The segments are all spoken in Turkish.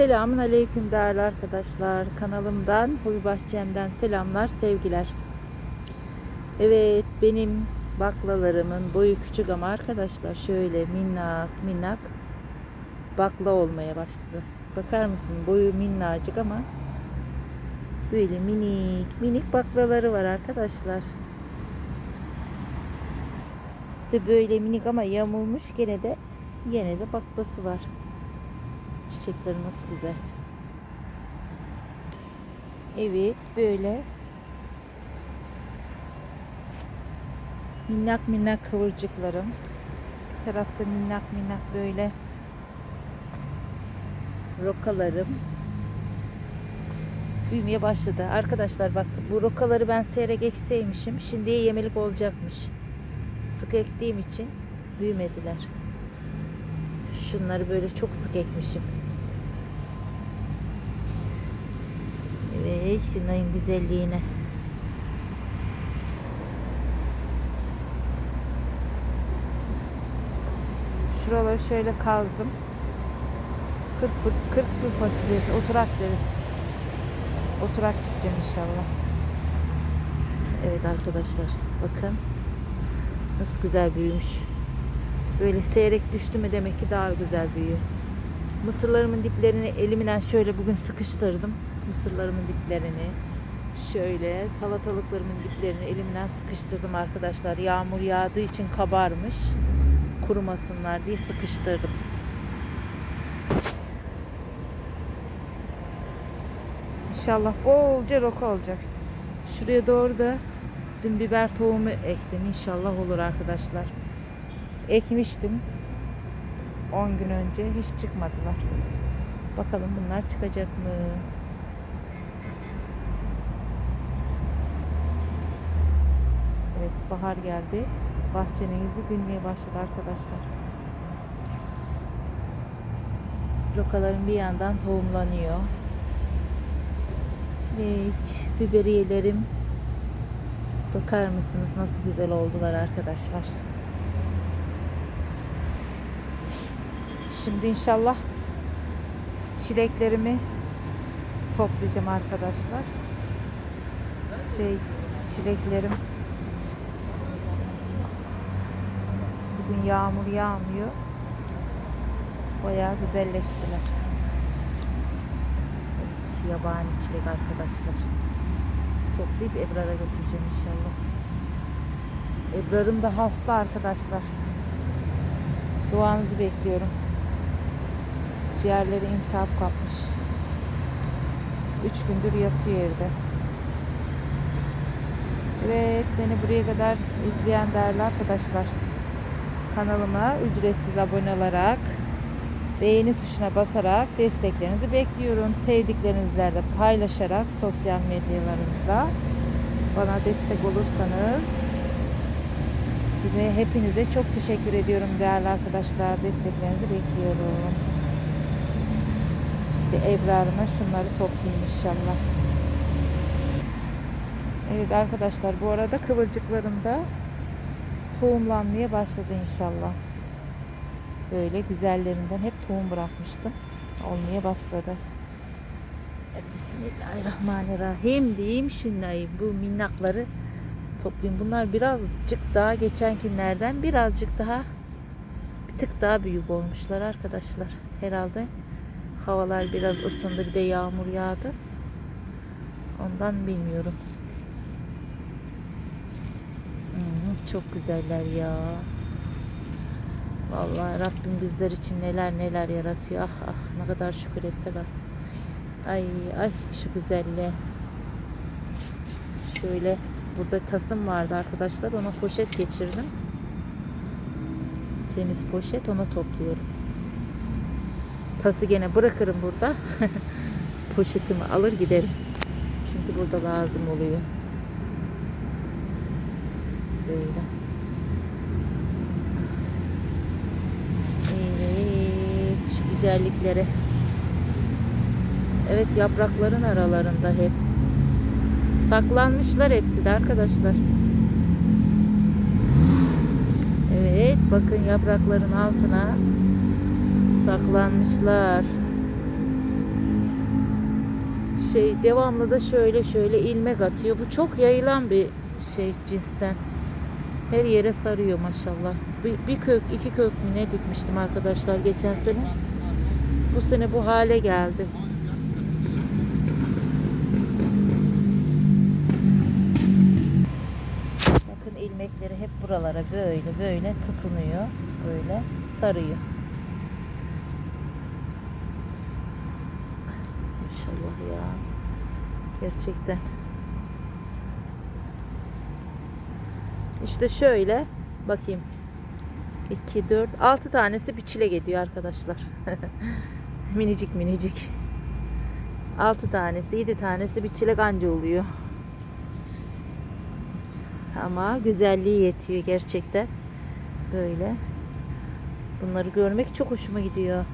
Selamun Aleyküm değerli arkadaşlar. Kanalımdan, Huy Bahçem'den selamlar, sevgiler. Evet, benim baklalarımın boyu küçük ama arkadaşlar şöyle minnak minnak bakla olmaya başladı. Bakar mısın? Boyu minnacık ama böyle minik minik baklaları var arkadaşlar. De böyle minik ama yamulmuş gene de gene de baklası var. Çiçekleri nasıl güzel. Evet böyle minnak minnak kıvırcıklarım. Bir tarafta minnak minnak böyle rokalarım büyümeye başladı. Arkadaşlar bak bu rokaları ben seyrek ekseymişim. Şimdiye yemelik olacakmış. Sık ektiğim için büyümediler. Şunları böyle çok sık ekmişim. Evet şunların güzelliğine. Şuraları şöyle kazdım. 40 fır, 40 bir fasulyesi oturak deriz. Oturak diyeceğim inşallah. Evet arkadaşlar bakın nasıl güzel büyümüş. Böyle seyrek düştü mü demek ki daha güzel büyüyor. Mısırlarımın diplerini elimden şöyle bugün sıkıştırdım. Mısırlarımın diplerini şöyle salatalıklarımın diplerini elimden sıkıştırdım arkadaşlar. Yağmur yağdığı için kabarmış. Kurumasınlar diye sıkıştırdım. İnşallah bolca roka olacak. Şuraya doğru da dün biber tohumu ektim. İnşallah olur arkadaşlar. Ekmiştim. 10 gün önce hiç çıkmadılar. Bakalım bunlar çıkacak mı? Bahar geldi. Bahçenin yüzü gülmeye başladı arkadaşlar. Rokaların bir yandan tohumlanıyor. Evet biberiyelerim bakar mısınız nasıl güzel oldular arkadaşlar. Şimdi inşallah çileklerimi toplayacağım arkadaşlar. Şey çileklerim bugün yağmur yağmıyor. Bayağı güzelleştiler. Evet, yabani çilek arkadaşlar. Toplayıp Ebrar'a götüreceğim inşallah. Ebrar'ım da hasta arkadaşlar. Duanızı bekliyorum. Ciğerleri intihap kapmış. Üç gündür yatıyor evde. Evet beni buraya kadar izleyen değerli arkadaşlar. Kanalıma ücretsiz abone olarak beğeni tuşuna basarak desteklerinizi bekliyorum. Sevdiklerinizle de paylaşarak sosyal medyalarınızda bana destek olursanız size hepinize çok teşekkür ediyorum değerli arkadaşlar. Desteklerinizi bekliyorum. İşte Ebrar'ıma şunları toplayayım inşallah. Evet arkadaşlar bu arada kıvırcıklarım da tohumlanmaya başladı inşallah. Böyle güzellerinden hep tohum bırakmıştım. Olmaya başladı. Evet, Bismillahirrahmanirrahim diyeyim şimdi bu minnakları toplayayım. Bunlar birazcık daha geçenkinlerden birazcık daha bir tık daha büyük olmuşlar arkadaşlar. Herhalde havalar biraz ısındı bir de yağmur yağdı. Ondan bilmiyorum. Çok güzeller ya. Vallahi Rabbim bizler için neler neler yaratıyor. Ah ah ne kadar şükür etsek az. Ay ay şu güzelliğe. Şöyle burada tasım vardı arkadaşlar. Ona poşet geçirdim. Temiz poşet ona topluyorum. Tası gene bırakırım burada. Poşetimi alır giderim. Çünkü burada lazım oluyor. Böyle. Evet, şu güzellikleri. Evet, yaprakların aralarında hep. Saklanmışlar hepsi de arkadaşlar. Evet, bakın yaprakların altına saklanmışlar. şey devamlı da şöyle şöyle ilmek atıyor. Bu çok yayılan bir şey cinsten. Her yere sarıyor maşallah. Bir, bir kök, iki kök mü ne dikmiştim arkadaşlar geçen sene. Bu sene bu hale geldi. Bakın ilmekleri hep buralara böyle böyle tutunuyor. Böyle sarıyor. İnşallah ya. Gerçekten. İşte şöyle bakayım. 2, 4, 6 tanesi bir çile geliyor arkadaşlar. minicik minicik. 6 tanesi, 7 tanesi bir çilek anca oluyor. Ama güzelliği yetiyor gerçekten. Böyle. Bunları görmek çok hoşuma gidiyor.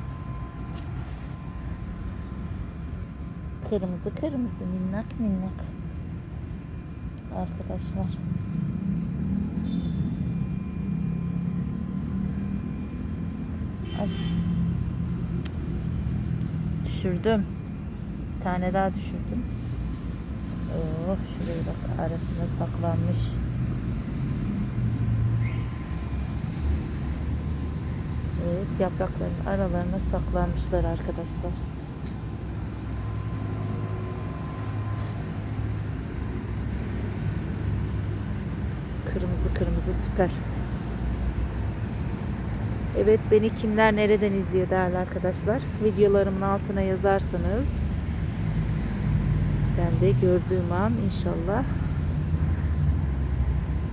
Kırmızı kırmızı minnak minnak. Arkadaşlar. Ay. Düşürdüm. Bir tane daha düşürdüm. Oh şuraya bak arasına saklanmış. Evet yaprakların aralarına saklanmışlar arkadaşlar. Kırmızı kırmızı süper. Evet beni kimler nereden izliyor değerli arkadaşlar. Videolarımın altına yazarsanız ben de gördüğüm an inşallah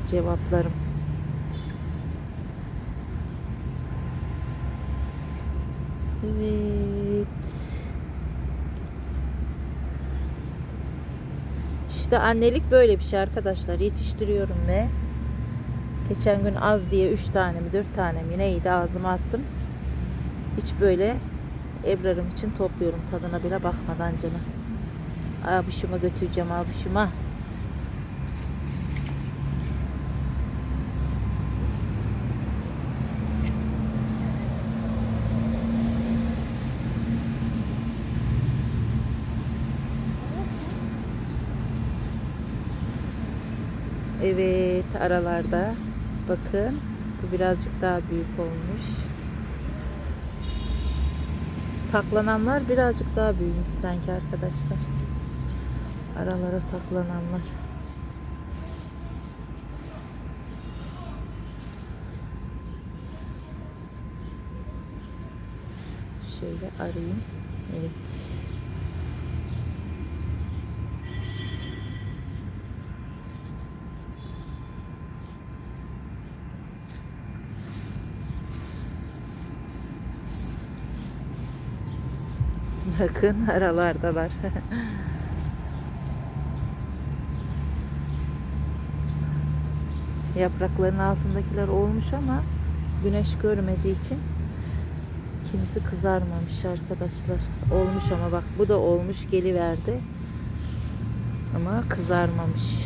cevaplarım. Evet. İşte annelik böyle bir şey arkadaşlar. Yetiştiriyorum ve geçen gün az diye 3 tane mi 4 tane mi neydi ağzıma attım. Hiç böyle Ebrar'ım için topluyorum tadına bile bakmadan canım. Abişime götüreceğim abişime. Evet aralarda bakın bu birazcık daha büyük olmuş. Saklananlar birazcık daha büyümüş sanki arkadaşlar. Aralara saklananlar. Şöyle arayayım. Evet. Bakın aralardalar. Yaprakların altındakiler olmuş ama güneş görmediği için kimisi kızarmamış arkadaşlar. Olmuş ama bak bu da olmuş geliverdi. Ama kızarmamış.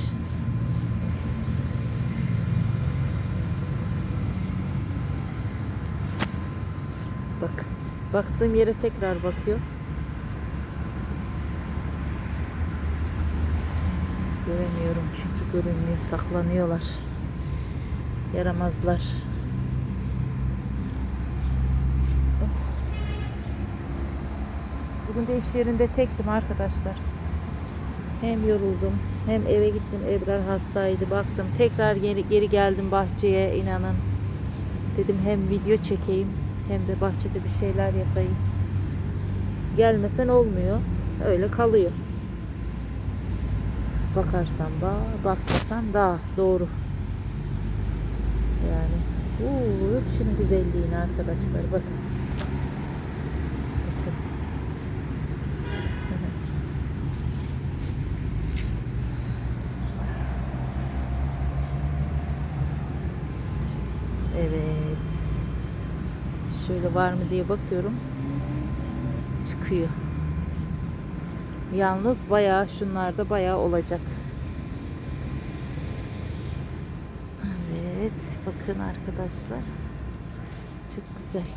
Bak. Baktığım yere tekrar bakıyor. Göremiyorum çünkü görünmüyor. Saklanıyorlar. Yaramazlar. Oh. Bugün de iş yerinde tektim arkadaşlar. Hem yoruldum hem eve gittim. Ebrar hastaydı. Baktım tekrar geri, geri geldim bahçeye inanın. Dedim hem video çekeyim hem de bahçede bir şeyler yapayım. Gelmesen olmuyor. Öyle kalıyor. Bakarsan bağ, bakmasan dağ. Doğru. Yani. Uuu, şunun güzelliğini arkadaşlar. Bakın. Evet. Şöyle var mı diye bakıyorum. Çıkıyor. Yalnız bayağı şunlarda bayağı olacak. Evet, bakın arkadaşlar. Çok güzel.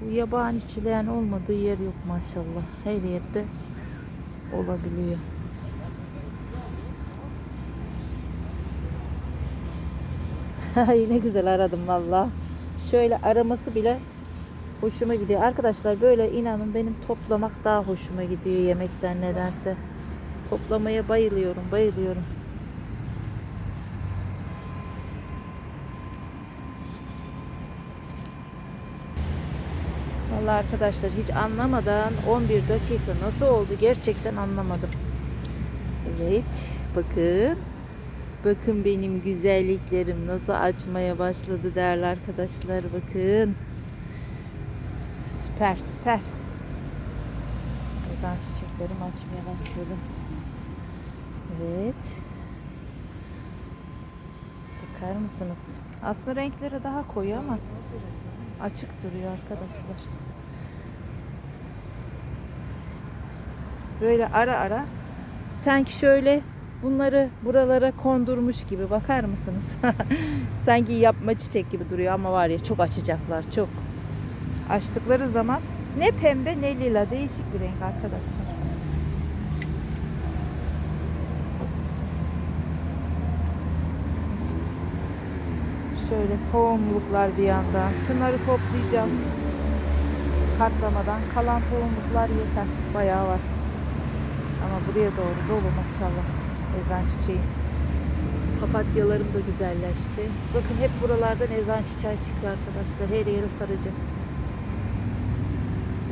Bu yabani çileğin olmadığı yer yok maşallah. Her yerde olabiliyor. Ay ne güzel aradım valla. Şöyle araması bile hoşuma gidiyor. Arkadaşlar böyle inanın benim toplamak daha hoşuma gidiyor yemekten nedense. Toplamaya bayılıyorum, bayılıyorum. Vallahi arkadaşlar hiç anlamadan 11 dakika nasıl oldu gerçekten anlamadım. Evet, bakın. Bakın benim güzelliklerim nasıl açmaya başladı değerli arkadaşlar. Bakın. Süper süper. Ezan çiçeklerim açmaya başladı. Evet. Bakar mısınız? Aslında renkleri daha koyu ama açık duruyor arkadaşlar. Böyle ara ara sanki şöyle bunları buralara kondurmuş gibi bakar mısınız? sanki yapma çiçek gibi duruyor ama var ya çok açacaklar çok. Açtıkları zaman ne pembe ne lila değişik bir renk arkadaşlar. Şöyle tohumluklar bir yandan. Şunları toplayacağım. Katlamadan. Kalan tohumluklar yeter. Bayağı var. Ama buraya doğru dolu maşallah. Ezan çiçeği. Papatyalarım da güzelleşti. Bakın hep buralardan ezan çiçeği çıkıyor arkadaşlar. Her yere saracak.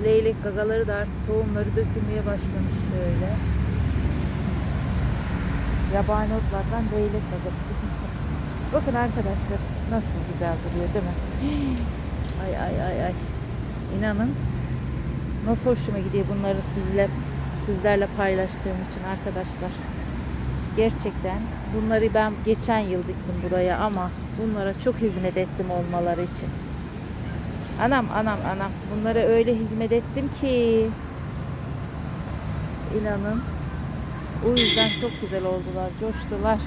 Leylek gagaları da artık tohumları dökülmeye başlamış şöyle. Yabani otlardan leylek gagası dikmişler. Bakın arkadaşlar nasıl güzel duruyor değil mi? Ay ay ay ay. İnanın nasıl hoşuma gidiyor bunları sizle sizlerle paylaştığım için arkadaşlar. Gerçekten bunları ben geçen yıl diktim buraya ama bunlara çok hizmet ettim olmaları için. Anam anam anam bunlara öyle hizmet ettim ki inanın o yüzden çok güzel oldular, coştular.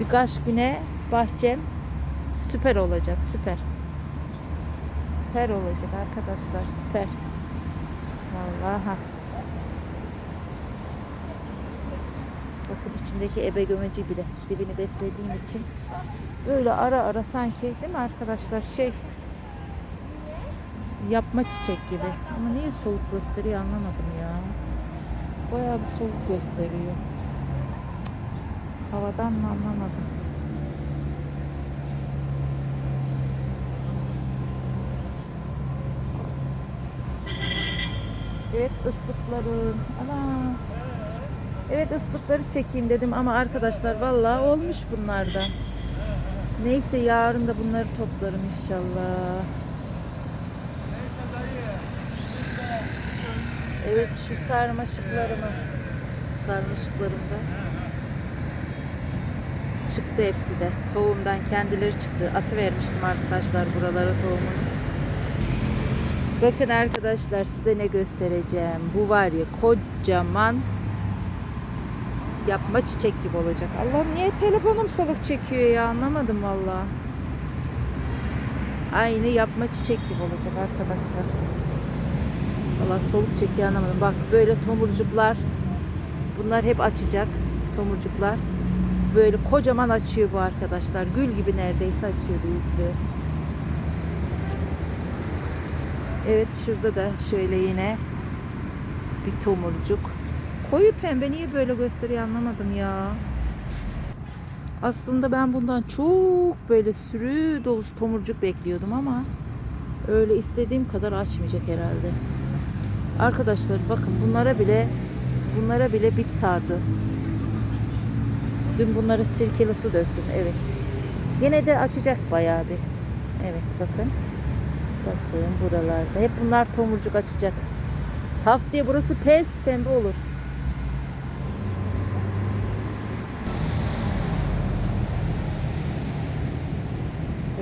Birkaç güne bahçem süper olacak, süper. Süper olacak arkadaşlar, süper. Vallahi. Bakın içindeki ebe gömeci bile dibini beslediğim için böyle ara ara sanki değil mi arkadaşlar şey yapma çiçek gibi. Ama niye soğuk gösteriyor anlamadım ya. Bayağı bir soğuk gösteriyor. Cık. Havadan mı anlamadım. Evet ıspıtlarım. Ana. Evet ıspıtları çekeyim dedim ama arkadaşlar vallahi olmuş bunlardan. Neyse yarın da bunları toplarım inşallah. Evet şu sarmaşıklarımı sarmaşıklarımda çıktı hepsi de. Tohumdan kendileri çıktı. Atı vermiştim arkadaşlar buralara tohumunu. Bakın arkadaşlar size ne göstereceğim. Bu var ya kocaman yapma çiçek gibi olacak. Allah'ım niye telefonum soluk çekiyor ya anlamadım valla. Aynı yapma çiçek gibi olacak arkadaşlar. Valla soluk çekiyor anlamadım. Bak böyle tomurcuklar. Bunlar hep açacak. Tomurcuklar. Böyle kocaman açıyor bu arkadaşlar. Gül gibi neredeyse açıyor büyüklüğü. Evet şurada da şöyle yine bir tomurcuk. Koyu pembe niye böyle gösteriyor anlamadım ya. Aslında ben bundan çok böyle sürü dolusu tomurcuk bekliyordum ama öyle istediğim kadar açmayacak herhalde. Arkadaşlar bakın bunlara bile bunlara bile bit sardı. Dün bunlara sirkeli su döktüm. Evet. Yine de açacak bayağı bir. Evet bakın. Bakın buralarda. Hep bunlar tomurcuk açacak. Haftaya burası pes pembe olur.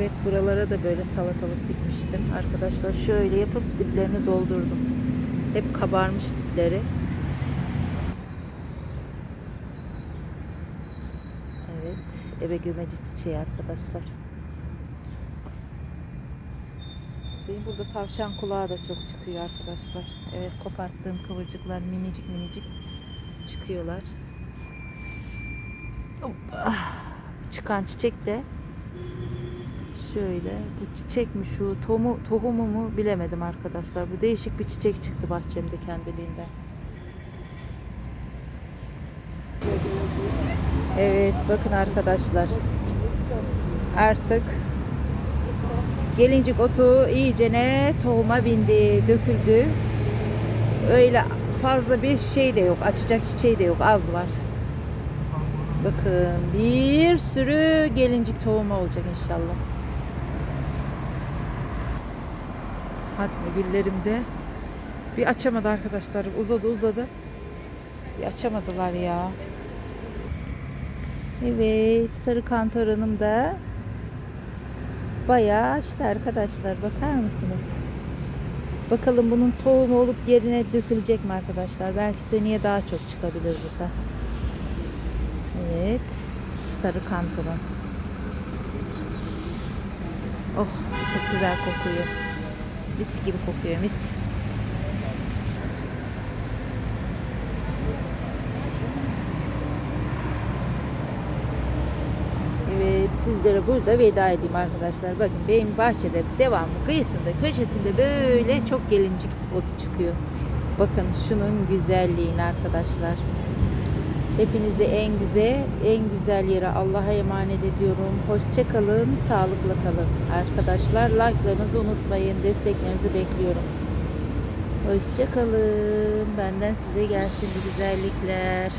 Evet buralara da böyle salatalık dikmiştim. Arkadaşlar şöyle yapıp diplerini doldurdum. Hep kabarmış dipleri. Evet, eve gömeci çiçeği arkadaşlar. Benim burada tavşan kulağı da çok çıkıyor arkadaşlar. Evet koparttığım kıvırcıklar minicik minicik çıkıyorlar. Hoppa. Çıkan çiçek de şöyle bu çiçek mi şu tohumu, tohumu mu bilemedim arkadaşlar. Bu değişik bir çiçek çıktı bahçemde kendiliğinden. Evet bakın arkadaşlar. Artık gelincik otu iyicene tohuma bindi, döküldü. Öyle fazla bir şey de yok. Açacak çiçeği de yok. Az var. Bakın bir sürü gelincik tohumu olacak inşallah. Hatmi güllerimde bir açamadı arkadaşlar. Uzadı uzadı. Bir açamadılar ya. Evet, sarı kantaronum da bayağı açtı arkadaşlar. Bakar mısınız? Bakalım bunun tohumu olup yerine dökülecek mi arkadaşlar? Belki seneye daha çok çıkabilir burada. Evet, sarı kantaron. Oh, çok güzel kokuyor. Mis gibi kokuyor, mis. Evet sizlere burada veda edeyim arkadaşlar. Bakın benim bahçede devamlı kıyısında köşesinde böyle çok gelincik otu çıkıyor. Bakın şunun güzelliğini arkadaşlar. Hepinizi en güzel, en güzel yere Allah'a emanet ediyorum. Hoşça kalın, sağlıkla kalın. Arkadaşlar like'larınızı unutmayın. Desteklerinizi bekliyorum. Hoşça kalın. Benden size gelsin güzellikler.